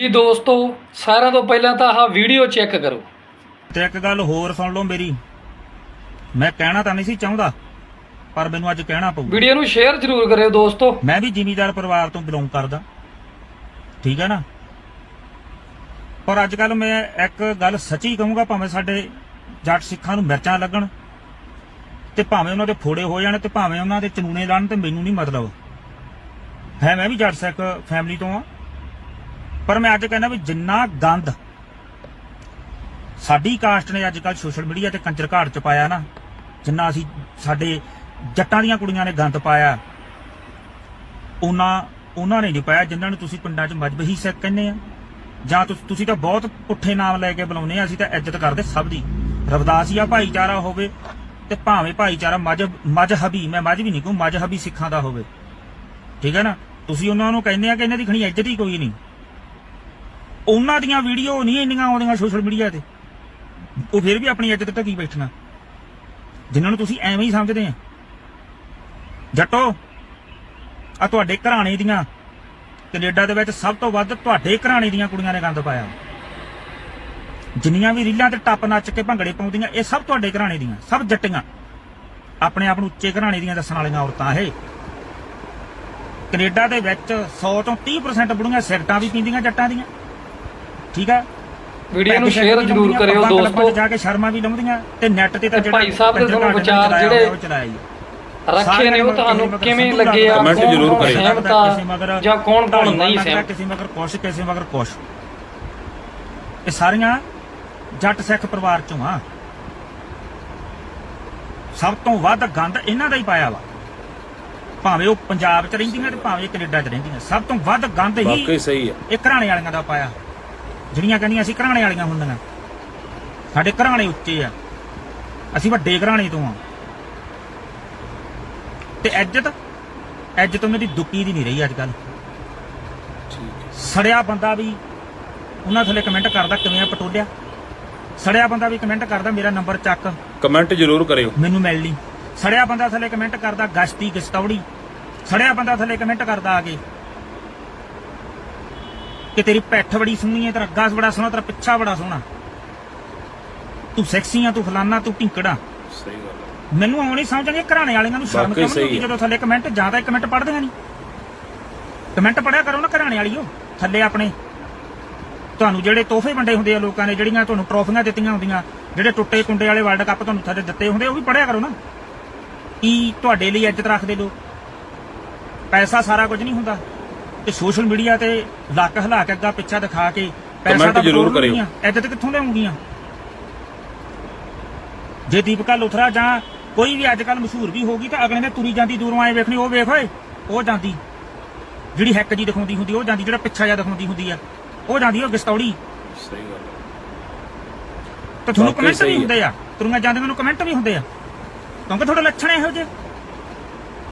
ਜੀ ਦੋਸਤੋ ਸਾਰਿਆਂ ਤੋਂ ਪਹਿਲਾਂ ਤਾਂ ਆਹ ਵੀਡੀਓ ਚੈੱਕ ਕਰੋ। ਤੇ ਇੱਕ ਗੱਲ ਹੋਰ ਸੁਣ ਲਓ ਮੇਰੀ। ਮੈਂ ਕਹਿਣਾ ਤਾਂ ਨਹੀਂ ਸੀ ਚਾਹੁੰਦਾ ਪਰ ਮੈਨੂੰ ਅੱਜ ਕਹਿਣਾ ਪਊ। ਵੀਡੀਓ ਨੂੰ ਸ਼ੇਅਰ ਜ਼ਰੂਰ ਕਰਿਓ ਦੋਸਤੋ। ਮੈਂ ਵੀ ਜ਼ਿਮੀਦਾਰ ਪਰਿਵਾਰ ਤੋਂ ਬਿਲੋਂਗ ਕਰਦਾ। ਠੀਕ ਹੈ ਨਾ? ਪਰ ਅੱਜ ਕੱਲ ਮੈਂ ਇੱਕ ਗੱਲ ਸੱਚੀ ਕਹੂੰਗਾ ਭਾਵੇਂ ਸਾਡੇ ਜੱਟ ਸਿੱਖਾਂ ਨੂੰ ਮਿਰਚਾਂ ਲੱਗਣ ਤੇ ਭਾਵੇਂ ਉਹਨਾਂ ਦੇ ਫੋੜੇ ਹੋ ਜਾਣ ਤੇ ਭਾਵੇਂ ਉਹਨਾਂ ਦੇ ਚਨੂਨੇ ਲਾਣ ਤੇ ਮੈਨੂੰ ਨਹੀਂ ਮਤਲਬ। ਹੈ ਮੈਂ ਵੀ ਜੱਟ ਸਿੱਖ ਫੈਮਿਲੀ ਤੋਂ ਆ। ਪਰ ਮੈਂ ਅੱਜ ਕਹਿੰਦਾ ਵੀ ਜਿੰਨਾ ਗੰਦ ਸਾਡੀ ਕਾਸਟ ਨੇ ਅੱਜ ਕੱਲ ਸੋਸ਼ਲ ਮੀਡੀਆ ਤੇ ਕੰਜਰ ਘਾਟ ਚ ਪਾਇਆ ਨਾ, ਜਿੰਨਾ ਅਸੀਂ ਸਾਡੇ ਜੱਟਾਂ ਦੀਆਂ ਕੁੜੀਆਂ ਨੇ ਗੰਦ ਪਾਇਆ, ਉਹਨਾਂ ਉਹਨਾਂ ਨੇ ਨਹੀਂ ਪਾਇਆ, ਜਿਨ੍ਹਾਂ ਨੂੰ ਤੁਸੀਂ ਪਿੰਡਾਂ 'ਚ ਮਜਬਹੀ ਸਿੱਖ ਕਹਿੰਦੇ ਆ। ਜਾਂ ਤੁਸ- ਤੁਸੀਂ ਤਾਂ ਬਹੁਤ ਪੁੱਠੇ ਨਾਮ ਲੈ ਕੇ ਬੁਲਾਉਂਦੇ ਆ, ਅਸੀਂ ਤਾਂ ਇੱਜ਼ਤ ਕਰਦੇ ਸਭ ਦੀ। ਰਵਦਾਸੀਆ ਭਾਈਚਾਰਾ ਹੋਵੇ ਤੇ ਭਾਵੇਂ ਭਾਈਚਾਰਾ ਮਜਬ ਮਜਹਬੀ, ਮੈਂ ਮਜਬੀ ਨਹੀਂ ਕਹੂੰ, ਮਜਹਬੀ ਸਿੱਖਾਂ ਦਾ ਹੋਵੇ। ਠੀਕ ਹੈ ਨਾ? ਤੁਸੀਂ ਉਹਨਾਂ ਨੂੰ ਕਹਿੰਦੇ ਆ ਕਿ ਇਹਨਾਂ ਦੀ ਖਣੀ ਇੱਜ਼ਤ ਹੀ ਕੋਈ ਨਹੀਂ। ਉਹਨਾਂ ਦੀਆਂ ਵੀਡੀਓ ਨਹੀਂ ਇੰਨੀਆਂ ਆਉਂਦੀਆਂ ਸੋਸ਼ਲ ਮੀਡੀਆ ਤੇ। ਉਹ ਫਿਰ ਵੀ ਆਪਣੀ ਇੱਜ਼ਤ ਢਕੀ ਬੈਠਣਾ। ਜਿਨ੍ਹਾਂ ਨੂੰ ਤੁਸੀਂ ਐਵੇਂ ਹੀ ਸਮਝਦੇ ਆ। ਜੱਟੋ ਆ ਤੁਹਾਡੇ ਘਰਾਣੇ ਦੀਆਂ, ਕੈਨੇਡਾ ਦੇ ਵਿੱਚ ਸਭ ਤੋਂ ਵੱਧ ਤੁਹਾਡੇ ਘਰਾਣੇ ਦੀਆਂ ਕੁੜੀਆਂ ਨੇ ਗੰਦ ਪਾਇਆ। ਜਿੰਨੀਆਂ ਵੀ ਰੀਲਾਂ ਤੇ ਟੱਪ ਨੱਚ ਕੇ ਭੰਗੜੇ ਪਾਉਂਦੀਆਂ, ਇਹ ਸਭ ਤੁਹਾਡੇ ਘਰਾਣੇ ਦੀਆਂ, ਸਭ ਜੱਟੀਆਂ। ਆਪਣੇ ਆਪ ਨੂੰ ਉੱਚੇ ਘਰਾਣੇ ਦੀਆਂ ਦੱਸਣ ਵਾਲੀਆਂ ਔਰਤਾਂ ਇਹ। ਕੈਨੇਡਾ ਦੇ ਵਿੱਚ 100 ਤੋਂ 30% ਬੁੜੀਆਂ ਸਿਗਰਟਾਂ ਵੀ ਪੀਂਦੀਆਂ, ਜੱਟਾਂ ਦੀਆਂ। ਠੀਕ ਆ ਵੀਡੀਓ ਨੂੰ ਸ਼ੇਅਰ ਜ਼ਰੂਰ ਕਰਿਓ ਦੋਸਤੋ। ਜਾ ਕੇ ਸ਼ਰਮਾਂ ਵੀ ਲਾਉਂਦੀਆਂ ਤੇ ਨੈਟ ਤੇ ਤਾਂ ਭਾਈ ਸਾਹਿਬ ਦੇ ਤੁਹਾਨੂੰ ਵਿਚਾਰ ਜਿਹੜੇ ਆ। ਰੱਖੇ ਨੇ ਉਹ ਤੁਹਾਨੂੰ ਕਿਵੇਂ ਲੱਗੇ ਆ? ਕਮੈਂਟ ਜ਼ਰੂਰ ਕਰਿਓ। ਸਹਿਮਤ ਆ? ਜਾਂ ਕੌਣ ਕੌਣ ਨਹੀਂ ਸਹਿਮਤ? ਕਿਸੇ ਮਗਰ ਕੁਛ ਕਿਸੇ ਮਗਰ ਕੁਛ। ਇਹ ਸਾਰੀਆਂ ਜੱਟ ਸਿੱਖ ਪਰਿਵਾਰ ਚੋਂ ਆ। ਸਭ ਤੋਂ ਵੱਧ ਗੰਦ ਇਹਨਾਂ ਦਾ ਹੀ ਪਾਇਆ ਵਾ। ਭਾਵੇਂ ਉਹ ਪੰਜਾਬ 'ਚ ਰਹਿੰਦੀਆਂ ਤੇ ਭਾਵੇਂ ਕੈਨੇਡਾ 'ਚ ਰਹਿੰਦੀਆਂ। ਸਭ ਤੋਂ ਵੱਧ ਗੰਦ ਹੀ ਵਾਕਈ ਸਹੀ ਹੈ ਇਹ ਘਰਾਣੇ ਵਾਲੀਆਂ ਦਾ ਪਾਇਆ। ਜਿਹੜੀਆਂ ਕਹਿੰਦੀਆਂ ਅਸੀਂ ਘਰਾਣੇ ਵਾਲੀਆਂ ਹੁੰਦੀਆਂ। ਸਾਡੇ ਘਰਾਣੇ ਉੱਚੇ ਆ। ਅਸੀਂ ਵੱਡੇ ਘਰਾਣੇ ਤੋਂ ਆ। ਤੇ ਇੱਜ਼ਤ ਇੱਜ਼ਤ ਉਹਨਾਂ ਦੀ ਦੁੱਕੀ ਦੀ ਨਹੀਂ ਰਹੀ ਅੱਜ ਕੱਲ ਸੜਿਆ ਬੰਦਾ ਵੀ ਉਹਨਾਂ ਥੱਲੇ ਕਮੈਂਟ ਕਰਦਾ ਕਿਵੇਂ ਆ ਪਟੋਲਿਆ? ਸੜਿਆ ਬੰਦਾ ਵੀ ਕਮੈਂਟ ਕਰਦਾ ਮੇਰਾ ਨੰਬਰ ਚੱਕ। ਕਮੈਂਟ ਜ਼ਰੂਰ ਕਰਿਓ। ਮੈਨੂੰ ਮਿਲ ਲਈ। ਸੜਿਆ ਬੰਦਾ ਥੱਲੇ ਕਮੈਂਟ ਕਰਦਾ ਗਸ਼ਤੀ ਗਸਤੌੜੀ। ਸੜਿਆ ਬੰਦਾ ਥੱਲੇ ਕਮੈਂਟ ਕਰਦਾ ਆ ਕੇ। ਕਿ ਤੇਰੀ ਪਿੱਠ ਬੜੀ ਸੋਹਣੀ ਹੈ ਤੇਰਾ ਗਾਸ ਬੜਾ ਸੋਹਣਾ ਤੇਰਾ ਪਿੱਛਾ ਬੜਾ ਸੋਹਣਾ। ਤੂੰ ਸੈਕਸੀ ਆ ਤੂੰ ਫਲਾਨਾ ਤੂੰ ਢਿੰਕੜਾ ਸਹੀ ਗੱਲ ਹੈ ਮੈਨੂੰ ਆਉਣੀ ਸਮਝ ਨਹੀਂ ਘਰਾਣੇ ਵਾਲਿਆਂ ਨੂੰ ਸ਼ਰਮ ਕਿਉਂ ਹੈ। ਜਦੋਂ ਥੱਲੇ ਕਮੈਂਟ ਜਾਂ ਤਾਂ ਕਮੈਂਟ ਪੜ੍ਹਦੇ ਨਹੀਂ ਕਮੈਂਟ ਪੜਿਆ ਕਰੋ ਨਾ ਘਰਾਣੇ ਵਾਲਿਓ ਥੱਲੇ ਆਪਣੇ। ਤੁਹਾਨੂੰ ਜਿਹੜੇ ਤੋਹਫੇ ਵੰਡੇ ਹੁੰਦੇ ਆ ਲੋਕਾਂ ਨੇ ਜਿਹੜੀਆਂ ਤੁਹਾਨੂੰ ਟਰੋਫੀਆਂ ਦਿੱਤੀਆਂ ਹੁੰਦੀਆਂ ਜਿਹੜੇ ਟੁੱਟੇ ਕੁੰਡੇ ਵਾਲੇ ਵਰਲਡ ਕੱਪ ਤੁਹਾਨੂੰ ਥੱਲੇ ਦਿੱਤੇ ਹੁੰਦੇ ਉਹ ਵੀ ਪੜਿਆ ਕਰੋ ਨਾ। ਕੀ ਤੁਹਾਡੇ ਲਈ ਇੱਜ਼ਤ ਰੱਖਦੇ ਲੋਕ? ਪੈਸਾ ਸਾਰਾ ਕੁਝ ਨਹੀਂ ਹੁੰਦਾ। ਤੇ ਸੋਸ਼ਲ ਮੀਡੀਆ ਤੇ ਲੱਕ ਹਿਲਾ ਕੇ ਅੱਗਾ ਪਿੱਛਾ ਦਿਖਾ ਕੇ ਪੈਸਾ ਤਾਂ ਜ਼ਰੂਰ ਕਰਿਓ। ਲੈਣਗੀਆਂ। ਇੱਜ਼ਤ ਕਿੱਥੋਂ ਲਿਆਉਂਗੀਆਂ ਜੇ ਦੀਪਕਾ ਲੁਥਰਾ ਜਾਂ ਕੋਈ ਵੀ ਅੱਜ ਕੱਲ ਮਸ਼ਹੂਰ ਵੀ ਹੋਗੀ ਤਾਂ ਅਗਲੇ ਨੇ ਤੁਰੀ ਜਾਂਦੀ ਦੂਰੋਂ ਆਏ ਵੇਖਣੀ ਉਹ ਵੇਖ ਓਏ ਉਹ ਜਾਂਦੀ। ਜਿਹੜੀ ਹੈਕ ਜੀ ਦਿਖਾਉਂਦੀ ਹੁੰਦੀ ਉਹ ਜਾਂਦੀ। ਜਿਹੜਾ ਪਿੱਛਾ ਜਿਹਾ ਦਿਖਾਉਂਦੀ ਹੁੰਦੀ ਆ ਉਹ ਜਾਂਦੀ ਉਹ ਗਸਤੌੜੀ। ਸਹੀ ਗੱਲ ਹੈ ਤੇ ਤੁਹਾਨੂੰ ਕਮੈਂਟ ਵੀ। ਹੁੰਦੇ ਆ। ਤੁਰੀਆਂ ਜਾਂਦੀਆਂ ਨੂੰ ਕਮੈਂਟ ਵੀ ਹੁੰਦੇ ਆ। ਕਿਉਂਕਿ ਤੁਹਾਡੇ ਲੱਛਣ ਇਹੋ ਜਿਹੇ।